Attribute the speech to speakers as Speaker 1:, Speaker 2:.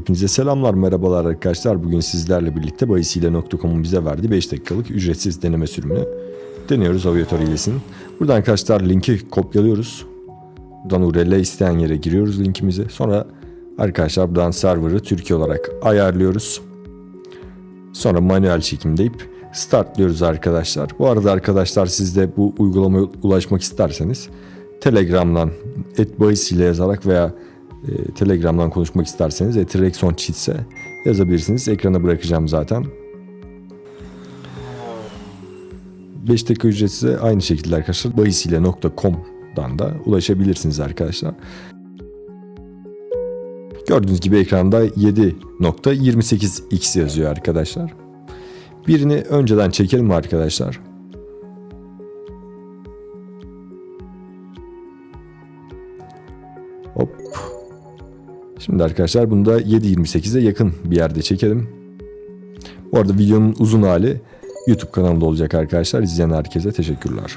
Speaker 1: Hepinize selamlar, merhabalar arkadaşlar. Bugün sizlerle birlikte bayisiyle.com'un bize verdiği 5 dakikalık ücretsiz deneme sürümünü deniyoruz Aviator hilesini. Buradan arkadaşlar linki kopyalıyoruz. Buradan URL isteyen yere giriyoruz linkimizi. Sonra arkadaşlar buradan server'ı Türkiye olarak ayarlıyoruz. Sonra manuel çekim deyip startlıyoruz arkadaşlar. Bu arada arkadaşlar siz de bu uygulamaya ulaşmak isterseniz Telegram'dan etbayisiyle yazarak veya e, Telegram'dan konuşmak isterseniz Etrexon Cheats'e yazabilirsiniz. Ekrana bırakacağım zaten. 5 dakika ücretsiz aynı şekilde arkadaşlar bayisiyle.com'dan da ulaşabilirsiniz arkadaşlar. Gördüğünüz gibi ekranda 7.28x yazıyor arkadaşlar. Birini önceden çekelim arkadaşlar. Hop. Şimdi arkadaşlar bunu da 7.28'e yakın bir yerde çekelim. Bu arada videonun uzun hali YouTube kanalımda olacak arkadaşlar. İzleyen herkese teşekkürler.